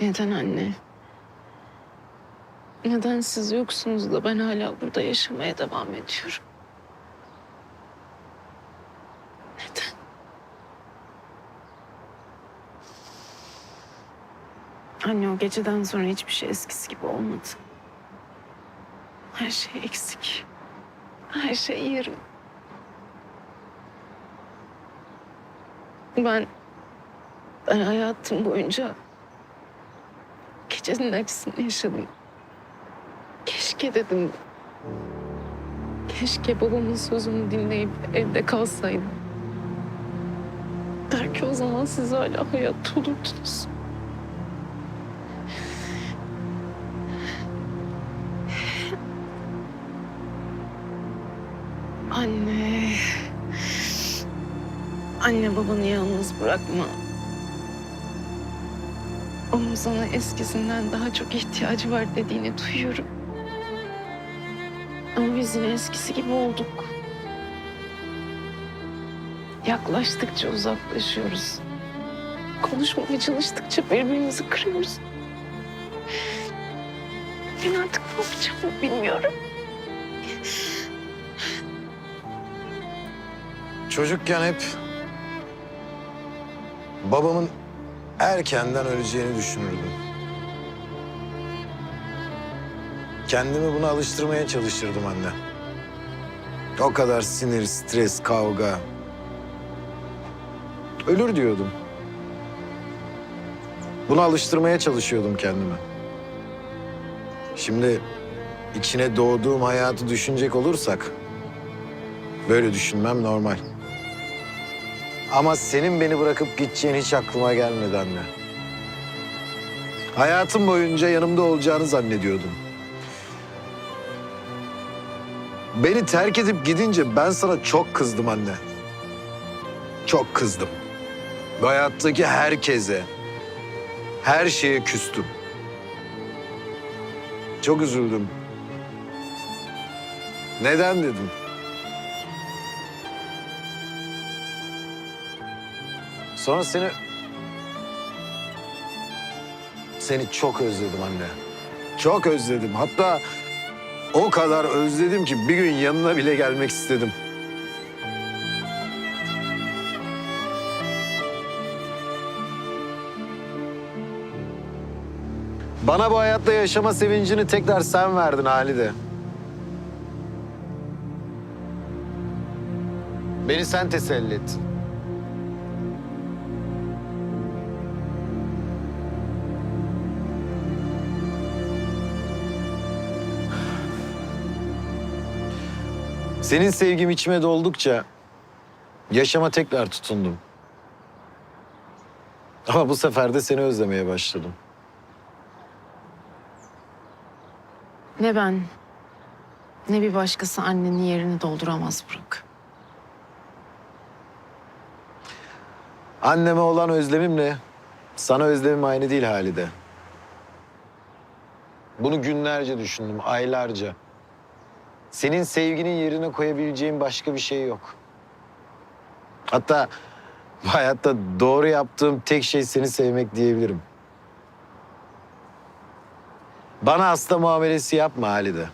Neden anne? Neden siz yoksunuz da ben hala burada yaşamaya devam ediyorum? Neden? Anne o geceden sonra hiçbir şey eskisi gibi olmadı. Her şey eksik. Her şey yarım. Ben, ben hayatım boyunca gecenin acısını yaşadım. Keşke dedim. Keşke babamın sözünü dinleyip evde kalsaydım. Belki o zaman siz hala hayatta olurdunuz. Anne. Anne babanı yalnız bırakma. Onun sana eskisinden daha çok ihtiyacı var dediğini duyuyorum. Ama biz yine eskisi gibi olduk. Yaklaştıkça uzaklaşıyoruz. Konuşmamaya çalıştıkça birbirimizi kırıyoruz. Ben artık ne yapacağımı bilmiyorum. Çocukken hep babamın erkenden öleceğini düşünürdüm. Kendimi buna alıştırmaya çalışırdım anne. O kadar sinir, stres, kavga. Ölür diyordum. Buna alıştırmaya çalışıyordum kendimi. Şimdi içine doğduğum hayatı düşünecek olursak böyle düşünmem normal. Ama senin beni bırakıp gideceğin hiç aklıma gelmedi anne. Hayatım boyunca yanımda olacağını zannediyordum. Beni terk edip gidince ben sana çok kızdım anne. Çok kızdım. Bu hayattaki herkese, her şeye küstüm. Çok üzüldüm. Neden dedim. Sonra seni... Seni çok özledim anne. Çok özledim. Hatta o kadar özledim ki bir gün yanına bile gelmek istedim. Bana bu hayatta yaşama sevincini tekrar sen verdin Halide. Beni sen teselli ettin. Senin sevgim içime doldukça yaşama tekrar tutundum. Ama bu sefer de seni özlemeye başladım. Ne ben ne bir başkası annenin yerini dolduramaz Burak. Anneme olan özlemimle sana özlemim aynı değil Halide. Bunu günlerce düşündüm, aylarca. Senin sevginin yerine koyabileceğim başka bir şey yok. Hatta bu hayatta doğru yaptığım tek şey seni sevmek diyebilirim. Bana hasta muamelesi yapma Halide.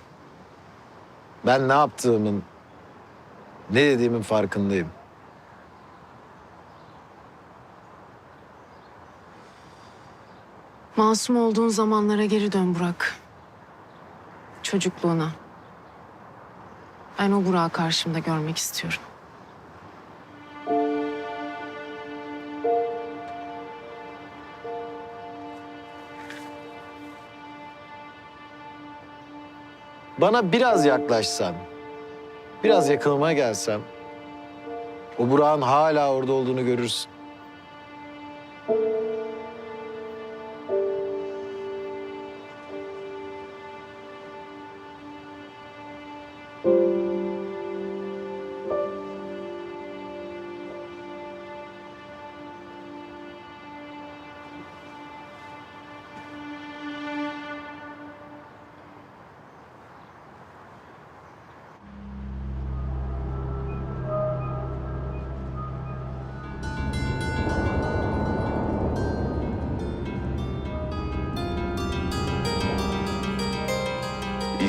Ben ne yaptığımın, ne dediğimin farkındayım. Masum olduğun zamanlara geri dön Burak. Çocukluğuna. Ben o Burak'ı karşımda görmek istiyorum. Bana biraz yaklaşsan, biraz yakınıma gelsem... ...o Burak'ın hala orada olduğunu görürsün.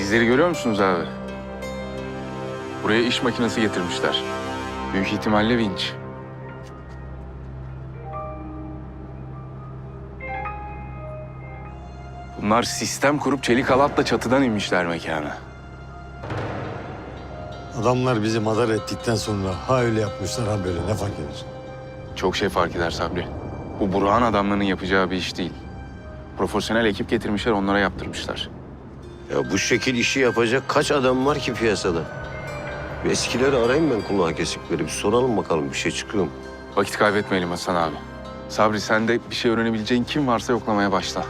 İzleri görüyor musunuz abi? Buraya iş makinesi getirmişler. Büyük ihtimalle vinç. Bunlar sistem kurup çelik halatla çatıdan inmişler mekana. Adamlar bizi madar ettikten sonra ha öyle yapmışlar ha böyle ne fark eder? Çok şey fark eder Sabri. Bu Burhan adamlarının yapacağı bir iş değil. Profesyonel ekip getirmişler, onlara yaptırmışlar. Ya bu şekil işi yapacak kaç adam var ki piyasada? Bir eskileri arayayım ben kulağa kesikleri. Bir soralım bakalım bir şey çıkıyor mu? Vakit kaybetmeyelim Hasan abi. Sabri sen de bir şey öğrenebileceğin kim varsa yoklamaya başla.